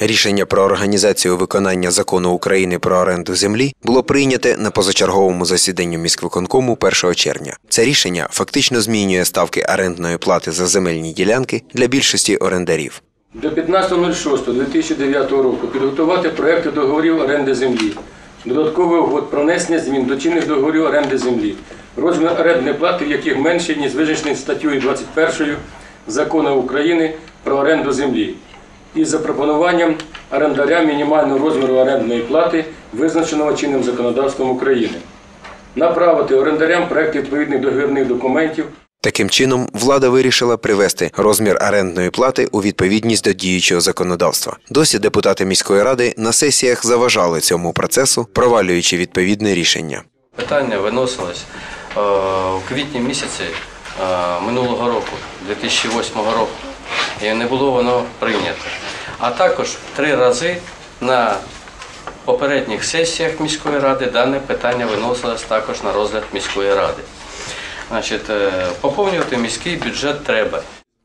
Рішення про організацію виконання закону України про оренду землі було прийняте на позачерговому засіданні міськвиконкому 1 червня. Це рішення фактично змінює ставки орендної плати за земельні ділянки для більшості орендарів. До 15.06.2009 року підготувати проекти договорів оренди землі, додатковий угод про внесення змін до чинних договорів оренди землі, розмір орендної плати, яких менше, ніж визначений статтею 21 Закону України про оренду землі, із запропонуванням орендаря мінімального розміру орендної плати, визначеного чинним законодавством України. Направити орендарям проекти відповідних договірних документів Таким чином, влада вирішила привести розмір орендної плати у відповідність до діючого законодавства. Досі депутати міської ради на сесіях заважали цьому процесу, провалюючи відповідне рішення. Питання виносилось е, у квітні місяці е, минулого року, 2008 року, і не було воно прийнято. А також три рази на попередніх сесіях міської ради дане питання виносилось також на розгляд міської ради. Значить, е, поповнювати міський бюджет треба.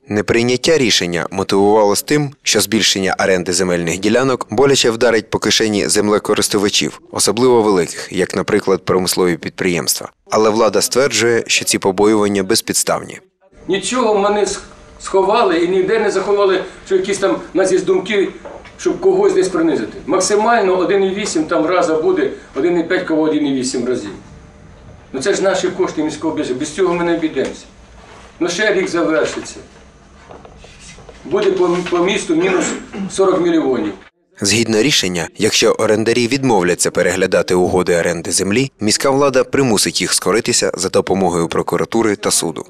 Неприйняття рішення мотивувалось тим, що збільшення оренди земельних ділянок боляче вдарить по кишені землекористувачів, особливо великих, як, наприклад, промислові підприємства. Але влада стверджує, що ці побоювання безпідставні. Нічого ми не сховали і ніде не заховали, що якісь там у нас є думки, щоб когось десь принизити. Максимально 1,8 там раза буде, 1,5 кого 1,8 разів. Ну це ж наші кошти міського бюджету, без цього ми не обійдемося. Ну ще рік завершиться. Буде по, по місту мінус 40 мільйонів. Згідно рішення, якщо орендарі відмовляться переглядати угоди оренди землі, міська влада примусить їх скоритися за допомогою прокуратури та суду.